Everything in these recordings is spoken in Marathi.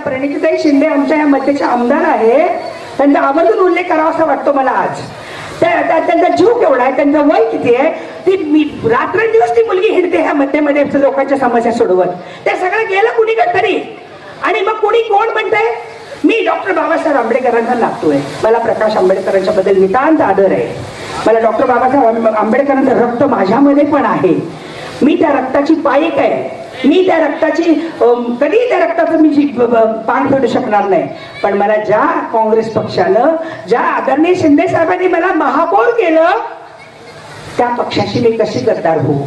प्रणितीताई शिंदे आमच्या या मध्येचे आमदार आहे. त्यांचा आवर्जून उल्लेख करावा असा वाटतो मला आज. त्यांचा जीव केवढा आहे त्यांचं वय किती आहे ती मी रात्रंदिवस ती मुलगी हिंडते ह्या मध्येमध्ये लोकांच्या समस्या सोडवत. ते सगळं गेलं कुणी तरी? आणि मग कुणी कोण म्हणतंय? मी डॉक्टर बाबासाहेब आंबेडकरांना लागतोय. मला प्रकाश आंबेडकरांच्या बद्दल नितांत आदर आहे. मला डॉक्टर बाबासाहेब आंबेडकरांचं रक्त माझ्यामध्ये पण आहे. मी त्या रक्ताची पाईक आहे. मी त्या रक्ताची कधी त्या रक्ताचं मी जी- पान फेडू शकणार नाही. पण मला ज्या काँग्रेस पक्षानं ज्या आदरणीय शिंदे साहेबांनी मला महापौर केलं त्या पक्षाशी मी कशी गद्दार होऊ?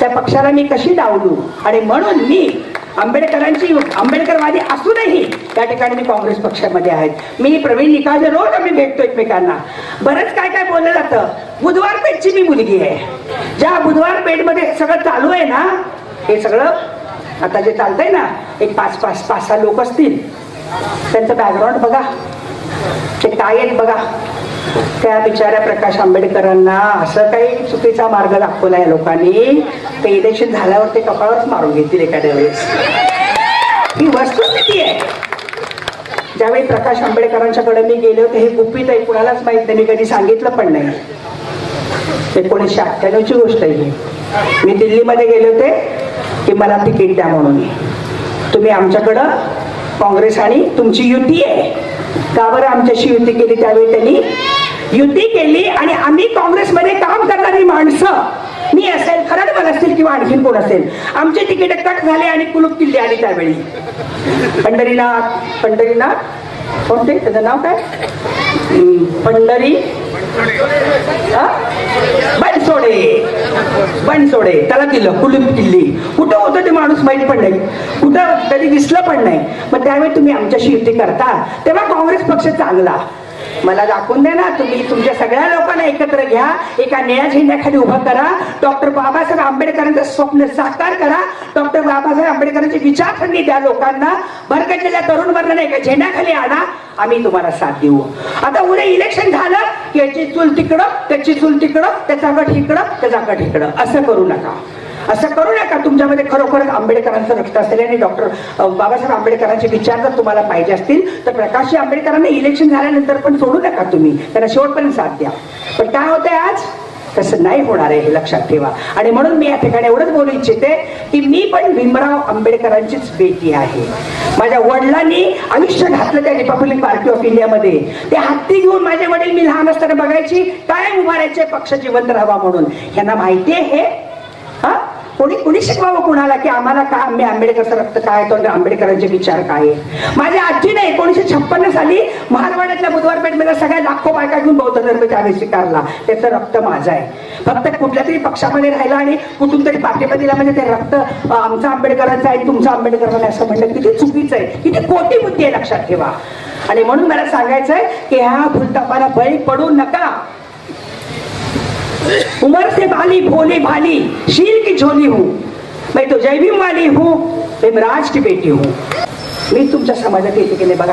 त्या पक्षाला मी कशी डावलू? आणि म्हणून मी आंबेडकरांची आंबेडकरवादी असूनही त्या ठिकाणी मी काँग्रेस पक्षामध्ये आहेत मी प्रवीण निकाळजे रोज आम्ही भेटतो एकमेकांना. बरंच काय काय बोललं जातं. बुधवार पेठची मी मुलगी आहे. ज्या बुधवार पेठमध्ये सगळं चालू आहे ना हे सगळं आता जे चालतंय ना एक पाच पाच पाच सहा लोक असतील त्यांचं बॅकग्राऊंड बघा. ते काय आहेत बघा. त्या बिचाऱ्या प्रकाश आंबेडकरांना असं काही चुकीचा मार्ग दाखवला या लोकांनी ते इलेक्शन झाल्यावर ते कपाळच मारून घेतील एखाद्या वेळेस. ही वस्तुस्थिती आहे. ज्यावेळी प्रकाश आंबेडकरांच्याकडे मी गेले होते हे गुपित आहे कुणालाच माहीत नाही मी कधी सांगितलं पण नाही. एकोणीसशे अठ्ठ्याण्णवची गोष्ट आहे मी दिल्लीमध्ये गेले होते की मला तिकीट द्या म्हणून. तुम्ही आमच्याकडं काँग्रेस आणि तुमची युती आहे. का बरं आमच्याशी युती केली त्यावेळी त्यांनी? युती केली आणि आम्ही काँग्रेसमध्ये काम करणारी माणसं. मी असेल खरडबल असतील किंवा आणखीन कोण असेल. आमचे तिकीट कट झाले आणि कुलूप किल्ली आली त्यावेळी. पंढरीनाथ पंढरीनाथ? कोणते? त्याचं नाव काय? पंढरी. सोडे त्याला दिलं कुलूप किल्ली. कुठं होतं ते माणूस माहीत पण नाही. कुठं तरी दिसलं पण नाही. मग त्यावेळी तुम्ही आमच्याशी युती करता तेव्हा काँग्रेस पक्ष चांगला. मला दाखवून द्या ना तुम्ही तुमच्या सगळ्या लोकांना एकत्र घ्या एका निळ्या झेंड्याखाली उभं करा. डॉक्टर बाबासाहेब आंबेडकरांचं स्वप्न साकार करा. डॉक्टर बाबासाहेब आंबेडकरांची विचारसरणी द्या लोकांना. भरकटलेल्या तरुण वर्गाने एका झेंड्याखाली आणा. आम्ही तुम्हाला साथ देऊ. आता उद्या इलेक्शन झालं की याची चूल तिकडं त्याची चूल तिकडं त्याचा गट इकडं त्याचा गट इकडं. असं करू नका. असं करू नका. तुमच्यामध्ये खरोखरच आंबेडकरांचं रक्त असेल आणि डॉक्टर बाबासाहेब आंबेडकरांचे विचार जर तुम्हाला पाहिजे असतील तर प्रकाश आंबेडकरांना इलेक्शन झाल्यानंतर पण सोडू नका तुम्ही. त्यांना शेवटपर्यंत साथ द्या. पण काय होतंय आज? तसं नाही होणार आहे हे लक्षात ठेवा. आणि म्हणून मी या ठिकाणी एवढंच बोलू इच्छिते की मी पण भीमराव आंबेडकरांचीच बेटी आहे. माझ्या वडिलांनी आयुष्य घातलं त्या रिपब्लिक पार्टी ऑफ इंडियामध्ये ते हत्ती घेऊन माझे वडील मी लहान असताना बघायची काय उभारायचे पक्ष जिवंत राहावा म्हणून. यांना माहिती आहे हे. कोणी कोणी शिकवावं कुणाला की आम्हाला काय आम्ही आंबेडकरचं रक्त काय तो आंबेडकरांचे विचार काय आहे माझ्या आजीने एकोणीशे छप्पन्न साली महारवाड्यातल्या बुधवार पेठमध्ये सगळ्या लाखो बायका घेऊन बौद्ध धर्म त्यावेळी स्वीकारला. त्याचं रक्त माझं आहे. फक्त कुठल्या तरी पक्षामध्ये राहिला आणि कुठून तरी पाठिंबा दिला म्हणजे ते रक्त आमचं आंबेडकरांचं आहे तुमचं आंबेडकरांना असं म्हणलं किती चुकीचं आहे. किती खोटी बुद्धी आहे लक्षात ठेवा. आणि म्हणून मला सांगायचंय की ह्या भूलतापाला बळी पडू नका. उमर से बाली भोली भाली शील की झोली हूँ। मैं तो जय वाली हूँ भीमराज की बेटी हूँ। मी तुमच्या समाजात येते की नाही बघा.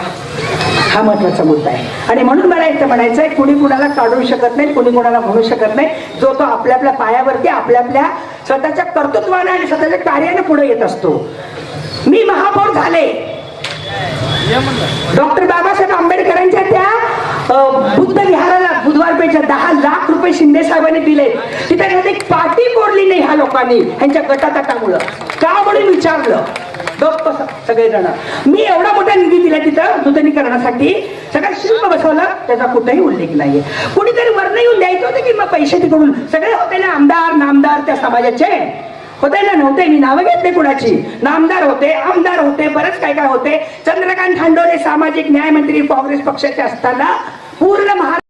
हा महत्त्वाचा मुद्दा आहे. आणि म्हणून मला इथं म्हणायचं आहे कुणी कुणाला काढू शकत नाही कुणी कुणाला म्हणू शकत नाही. जो तो आपल्या आपल्या पायावरती आपल्या आपल्या स्वतःच्या कर्तृत्वाने आणि स्वतःच्या कार्याने पुढे येत असतो. मी महापौर झाले. डॉक्टर बाबासाहेब आंबेडकरांच्या त्या रुपयाच्या दहा लाख रुपये शिंदे साहेबांनी दिले तिथे एक पाठी मोडली नाही ह्या लोकांनी ह्यांच्या गटातटामुळं. का म्हणून विचारलं? गप्प सगळेजण. मी एवढा मोठा निधी दिला तिथं नूतनीकरणासाठी. सगळं शुल्क बसवलं त्याचा कुठेही उल्लेख नाहीये. कुणीतरी वर्ण येऊन द्यायचं होतं की मग पैसे तिकडून? सगळे होते ना आमदार नामदार त्या समाजाचे. होते ना नव्हते. मी नावं घेतले कुणाची. नामदार होते आमदार होते बरंच काय काय होते. चंद्रकांत खांडोरे सामाजिक न्याय मंत्री काँग्रेस पक्षाचे असताना पूर्ण महाराष्ट्र